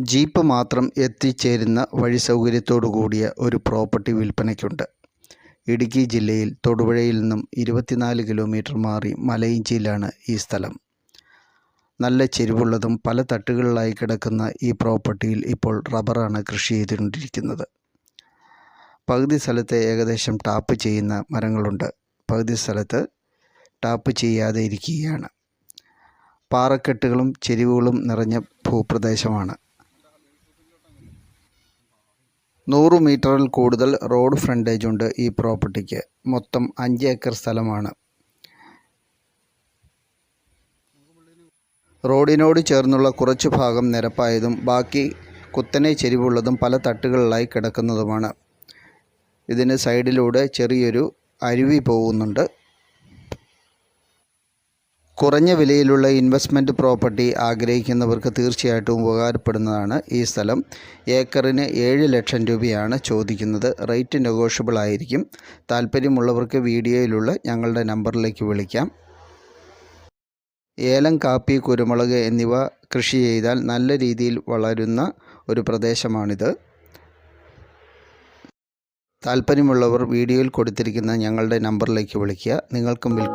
Jeep മാത്രം എത്തിച്ചേരുന്ന വഴി സൗകര്യത്തോടു കൂടിയ ഒരു പ്രോപ്പർട്ടി വിൽപ്പനയ്ക്കുണ്ട്. ഇടുക്കി ജില്ലയിൽ തൊടുപുഴയിൽ നിന്നും ഇരുപത്തിനാല് കിലോമീറ്റർ മാറി മലയിഞ്ചിയിലാണ് ഈ സ്ഥലം. നല്ല ചെരിവുള്ളതും പല തട്ടുകളിലായി കിടക്കുന്ന ഈ പ്രോപ്പർട്ടിയിൽ ഇപ്പോൾ റബ്ബറാണ് കൃഷി ചെയ്തുകൊണ്ടിരിക്കുന്നത്. പകുതി സ്ഥലത്ത് ഏകദേശം ടാപ്പ് ചെയ്യുന്ന മരങ്ങളുണ്ട്. പകുതി സ്ഥലത്ത് ടാപ്പ് ചെയ്യാതെ ഇരിക്കുകയാണ്. പാറക്കെട്ടുകളും ചെരിവുകളും നിറഞ്ഞ ഭൂപ്രദേശമാണ്. നൂറ് മീറ്ററിൽ കൂടുതൽ റോഡ് ഫ്രണ്ടേജ് ഉണ്ട് ഈ പ്രോപ്പർട്ടിക്ക്. മൊത്തം അഞ്ച് ഏക്കർ സ്ഥലമാണ്. റോഡിനോട് ചേർന്നുള്ള കുറച്ച് ഭാഗം നിരപ്പായതും ബാക്കി കുത്തനെ ചെരിവുള്ളതും പല തട്ടുകളിലായി കിടക്കുന്നതുമാണ്. ഇതിന് സൈഡിലൂടെ ചെറിയൊരു അരുവി പോകുന്നുണ്ട്. കുറഞ്ഞ വിലയിലുള്ള ഇൻവെസ്റ്റ്മെന്റ് പ്രോപ്പർട്ടി ആഗ്രഹിക്കുന്നവർക്ക് തീർച്ചയായിട്ടും ഉപകാരപ്പെടുന്നതാണ് ഈ സ്ഥലം. ഏക്കറിന് ഏഴ് ലക്ഷം രൂപയാണ് ചോദിക്കുന്നത്. റേറ്റ് നെഗോഷ്യബിൾ ആയിരിക്കും. താല്പര്യമുള്ളവർക്ക് വീഡിയോയിലുള്ള ഞങ്ങളുടെ നമ്പറിലേക്ക് വിളിക്കാം. ഏലം കാപ്പി കുരുമുളക് എന്നിവ കൃഷി ചെയ്താൽ നല്ല രീതിയിൽ വളരുന്ന ഒരു പ്രദേശമാണിത്. താല്പര്യമുള്ളവർ വീഡിയോയിൽ കൊടുത്തിരിക്കുന്ന ഞങ്ങളുടെ നമ്പറിലേക്ക് വിളിക്കുക. നിങ്ങൾക്കും വിൽ